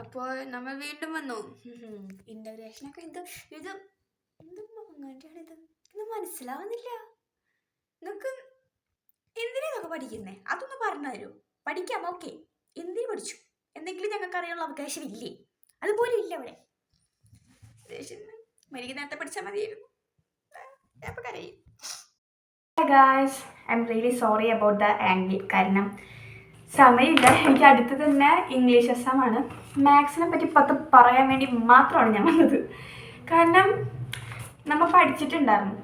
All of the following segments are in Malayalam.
അപ്പോൾ നമ്മൾ വീണ്ടും വന്നു. ഇന്റഗ്രേഷനൊക്കെ ഇത് ഇത് എന്ത് ഇത്? ഇത് മനസ്സിലാവുന്നില്ല. നിങ്ങൾക്ക് എന്തിനാ ഇതൊക്കെ പഠിക്കുന്നേ? അതൊന്ന് പറഞ്ഞു തരൂ. പഠിക്കാം ഓക്കെ എന്തിനു പഠിച്ചു? എന്തെങ്കിലും ഞങ്ങൾക്ക് അറിയാനുള്ള അവകാശം ഇല്ലേ? അതുപോലെ ഇല്ല അവിടെ മരിക്ക് നേരത്തെ പഠിച്ചാൽ മതിയായിരുന്നു. അപ്പം കരയും. Guys I'm really sorry about the angle കാരണം സമയമില്ല. എനിക്ക് അടുത്ത് തന്നെ ഇംഗ്ലീഷ് എസ്സാമാണ് മാത്സിനെ പറ്റി പത്ത് പറയാൻ വേണ്ടി മാത്രമാണ് ഞാൻ വന്നത്. കാരണം നമ്മൾ പഠിച്ചിട്ടുണ്ടായിരുന്നു.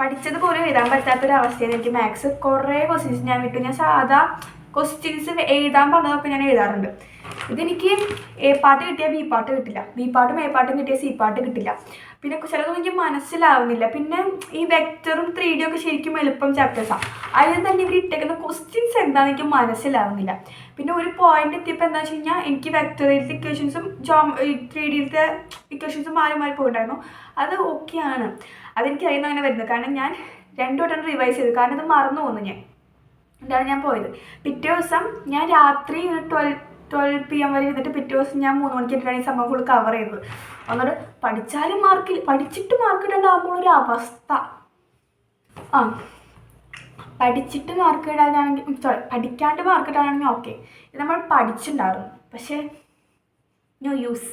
പഠിച്ചത് പോലും എഴുതാൻ പറ്റാത്തൊരവസ്ഥയിൽ എനിക്ക് മാത്സ് കുറേ ക്വസ്റ്റ്യൻസ് ഞാൻ വിട്ടു. ഞാൻ സാധാ ക്വസ്റ്റ്യൻസ് എഴുതാൻ പറഞ്ഞതൊക്കെ ഞാൻ എഴുതാറുണ്ട്. ഇതെനിക്ക് എ പാട്ട് കിട്ടിയാൽ ബി പാട്ട് കിട്ടില്ല. ബി പാട്ടും എ പാട്ടും കിട്ടിയാൽ സി പാട്ട് കിട്ടില്ല. പിന്നെ ചിലതൊന്നും എനിക്ക് മനസ്സിലാവുന്നില്ല. പിന്നെ ഈ വെക്ടറും ത്രീ ഡി ഒക്കെ ശരിക്കും എളുപ്പം ചാപ്റ്റേഴ്സാണ് അതിൽ തന്നെ ഇവർ ഇട്ടേക്കുന്ന ക്വസ്റ്റ്യൻസ് എന്താണെന്ന് എനിക്ക് മനസ്സിലാവുന്നില്ല. പിന്നെ ഒരു പോയിന്റ് എത്തിയപ്പോൾ എന്താ വെച്ച് കഴിഞ്ഞാൽ എനിക്ക് വെക്ടറിലത്തെ ഇക്വേഷൻസും ജോ ത്രീ ഡിയിലത്തെ ഇക്വേഷൻസും മാറി മാറി പോയിട്ടുണ്ടായിരുന്നു. അത് ഓക്കെയാണ് അതെനിക്ക് അറിയുന്ന അങ്ങനെ വരുന്നത്. കാരണം ഞാൻ രണ്ടു വട്ടം റിവൈസ് ചെയ്തു. കാരണം അത് മറന്നു പോകുന്നു ഞാൻ. എന്താണ് ഞാൻ പോയത്. പിറ്റേ ദിവസം ഞാൻ രാത്രി ഒരു ട്വൽവ് ട്വൽവ് പി എം വരെ ഇരുന്നിട്ട് പിറ്റേ ദിവസം ഞാൻ മൂന്ന് മണിക്ക് ഇട്ടിട്ടാണ് ഈ സംഭവം ഫുൾ കവർ ചെയ്തത്. എന്നിട്ട് പഠിച്ചാലും മാർക്ക് പഠിച്ചിട്ട് മാർക്ക് ഇടാണ്ടാകുമ്പോൾ ഒരു അവസ്ഥ. ആ. പഠിച്ചിട്ട് മാർക്ക് ഇടാനാണെങ്കിൽ സോറി പഠിക്കാണ്ട് മാർക്ക് ഇടാനാണെങ്കിൽ ഓക്കെ ഇത് നമ്മൾ പഠിച്ചിട്ടുണ്ടായിരുന്നു. പക്ഷേ നോ യൂസ്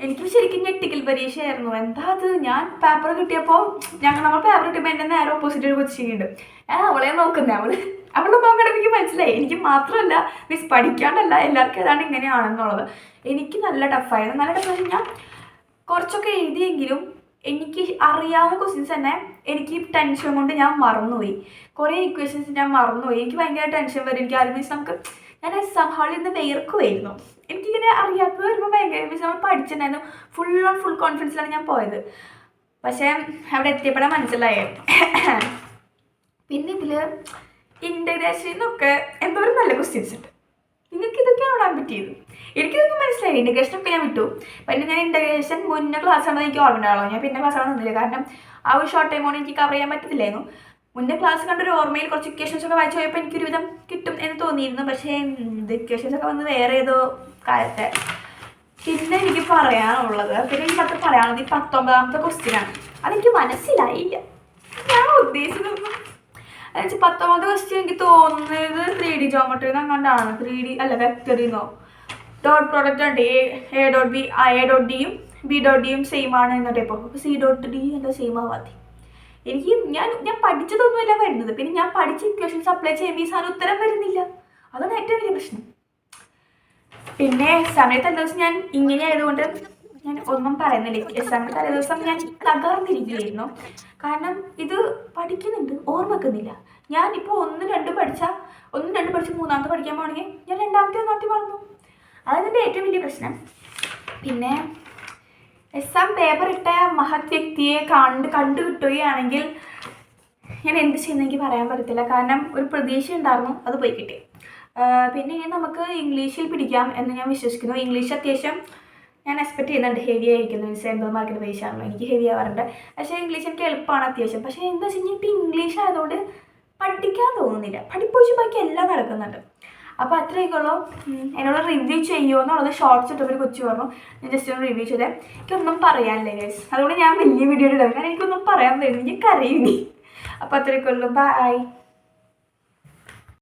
എനിക്ക് ശരിക്കും ഞെട്ടിക്കൽ പരീക്ഷയായിരുന്നു. എന്താ അത്? ഞാൻ പേപ്പർ കിട്ടിയപ്പോൾ ഞങ്ങൾ നമ്മൾ പേപ്പർ കിട്ടിയപ്പോൾ എന്റെ നേരെ ഓപ്പോസിറ്റ് ഒരു കൊച്ചിയുണ്ട് ഞാൻ അവളെ നോക്കുന്നേ അവൾ. അവളുടെ നോക്കണം എനിക്ക് മനസ്സിലായി. എനിക്ക് മാത്രമല്ല മീൻസ് പഠിക്കാണ്ടല്ല എല്ലാവർക്കും ഏതാണ്ട് ഇങ്ങനെയാണെന്നുള്ളത്. എനിക്ക് നല്ല ടഫായിരുന്നു നല്ല ടഫ് ഞാൻ കുറച്ചൊക്കെ എഴുതിയെങ്കിലും എനിക്ക് അറിയാവുന്ന ക്വസ്റ്റ്യൻസ് തന്നെ എനിക്ക് ടെൻഷൻ കൊണ്ട് ഞാൻ മറന്നുപോയി. കുറേ ഇക്വേഷൻസ് ഞാൻ മറന്നുപോയി. എനിക്ക് ഭയങ്കര ടെൻഷൻ വരും. എനിക്ക് അത് മീൻസ് നമുക്ക് ഞാൻ സംഹാളിൽ ഹാളിൽ നിന്ന് വേർക്കുമായിരുന്നു എനിക്കിങ്ങനെ അറിയാത്തത് വരുമ്പോൾ ഭയങ്കര മീൻസ് നമ്മൾ പഠിച്ചിട്ടുണ്ടായിരുന്നു. ഫുൾ ഓൺ ഫുൾ കോൺഫിഡൻസിലാണ് ഞാൻ പോയത്. പക്ഷേ അവിടെ എത്തിയപ്പോഴാണ് മനസ്സിലായത്. പിന്നെ ഇതിൽ ഇന്റഗ്രേഷനിൽ നിന്നൊക്കെ എന്തോരം നല്ല ക്വസ്റ്റ്യൻസ് ഉണ്ട്. നിങ്ങൾക്ക് ഇതൊക്കെയാണ് ഇടാൻ പറ്റിയത് എനിക്കിതൊക്കെ മനസ്സിലായി ഇന്റഗ്രേഷൻ ഒക്കെ ഞാൻ വിട്ടു. പിന്നെ ഞാൻ ഇന്റഗ്രേഷൻ മുന്നേ ക്ലാസ് ആണെന്ന് എനിക്ക് ഓർമ്മ ഉണ്ടാവുള്ളൂ ഞാൻ പിന്നെ ക്ലാസ് നിന്നില്ല. കാരണം ആ ഒരു ഷോർട്ട് ടൈം കൊണ്ട് എനിക്ക് കവർ ചെയ്യാൻ പറ്റത്തില്ലായിരുന്നു. മുന്നേ ക്ലാസ് കണ്ടൊരു ഓർമ്മയിൽ കുറച്ച് ഇക്വേഷൻസ് ഒക്കെ വായിച്ചു പോയപ്പോൾ എനിക്കൊരുവിധം കിട്ടും എന്ന് തോന്നിയിരുന്നു. പക്ഷേ ഇത് ഇക്വേഷൻസ് ഒക്കെ വന്ന് വേറെ ഏതോ കാലത്തെ. പിന്നെ എനിക്ക് പറയാനുള്ളത് പിന്നെ എനിക്ക് പത്ത് പറയാനുള്ളത് ഈ പത്തൊമ്പതാമത്തെ ക്വസ്റ്റ്യനാണ് അതെനിക്ക് മനസ്സിലായില്ല. ഞാൻ ഉദ്ദേശിച്ചതൊന്നും എന്നുവെച്ചാൽ പത്തൊമ്പത് ക്വസ്റ്റ്യൻ എനിക്ക് തോന്നുന്നത് ത്രീ ഡി ജോമെട്രി അങ്ങോട്ടാണ് ത്രീ ഡി അല്ല വെക്ടറിന്നോ ഡോട്ട് പ്രോഡക്റ്റ് ഉണ്ട് A A dot B A dot ഡിയും ബി ഡോട്ട് ഡിയും സെയിം ആണ് എന്നിട്ട് ഇപ്പോൾ അപ്പോൾ സി ഡോട്ട് ഡി എന്താ സെയിം ആവാതെ എനിക്ക് ഞാൻ ഞാൻ പഠിച്ചതൊന്നുമല്ല വരുന്നത്. പിന്നെ ഞാൻ പഠിച്ച ഇക്വേഷൻസ് അപ്ലൈ ചെയ്യുമ്പോൾ ഈ സാധനം ഉത്തരം വരുന്നില്ല. അതാണ് ഏറ്റവും വലിയ പ്രശ്നം. പിന്നെ സമയത്ത് എന്താ ദിവസം ഞാൻ ഇങ്ങനെ ആയതുകൊണ്ട് ഞാൻ ഒന്നും പറയുന്നില്ല. എക്സാമിന് തലേ ദിവസം ഞാൻ തകർന്നിരിക്കുകയായിരുന്നു. കാരണം ഇത് പഠിക്കുന്നുണ്ട്. ഓർമ്മക്കുന്നില്ല ഞാൻ ഇപ്പോൾ ഒന്ന് രണ്ട് പഠിച്ച ഒന്ന് രണ്ട് പഠിച്ച് മൂന്നാമത്തെ പഠിക്കാൻ പോകണമെങ്കിൽ ഞാൻ രണ്ടാമത്തെ ഒന്നാമത്തെ മറന്നു. അതാണ് എന്റെ ഏറ്റവും വലിയ പ്രശ്നം. പിന്നെ എക്സാം പേപ്പർ ഇട്ട മഹത് വ്യക്തിയെ കണ്ട് കണ്ടു കിട്ടുകയാണെങ്കിൽ ഞാൻ എന്ത് ചെയ്യുന്നെങ്കിൽ പറയാൻ പറ്റത്തില്ല. കാരണം ഒരു പ്രതീക്ഷ ഉണ്ടായിരുന്നു അത് പോയി കിട്ടി. പിന്നെ ഇനി നമുക്ക് ഇംഗ്ലീഷിൽ പിടിക്കാം എന്ന് ഞാൻ വിശ്വസിക്കുന്നു. ഇംഗ്ലീഷ് അത്യാവശ്യം ഞാൻ എക്സ്പെക്ട് ചെയ്യുന്നുണ്ട് ഹെവി ആയിരിക്കുന്നു. മീൻസ് എൺപത് മാർക്കിന്റെ പരീക്ഷ ആണല്ലോ എനിക്ക് ഹെവി ആവാറുണ്ട്. പക്ഷേ ഇംഗ്ലീഷ് എനിക്ക് എളുപ്പമാണ് അത്യാവശ്യം. പക്ഷേ എന്താ വെച്ച് കഴിഞ്ഞാൽ ഇപ്പോൾ ഇംഗ്ലീഷ് ആയതുകൊണ്ട് പഠിക്കാൻ തോന്നുന്നില്ല. പഠിപ്പൊഴിച്ച് ബാക്കി എല്ലാം നടക്കുന്നുണ്ട്. അപ്പോൾ അത്രയൊക്കെ ഉള്ളൂ. എന്നോട് റിവ്യൂ ചെയ്യുമോ എന്നുള്ളത് ഷോർട്സ് ഇട്ടപ്പോൾ ഒരു കൊച്ചു പറഞ്ഞു. ഞാൻ ജസ്റ്റ് ഒന്ന് റിവ്യൂ ചെയ്തേ. എനിക്കൊന്നും പറയാനില്ല ഗൈസ് അതുകൊണ്ട് ഞാൻ വലിയ വീഡിയോ ഇടാം കാരണം എനിക്കൊന്നും പറയാൻ തരുന്നു എനിക്ക് കരയുന്നേ. അപ്പോൾ അത്രയൊക്കെ ഉള്ളൂ. ബൈ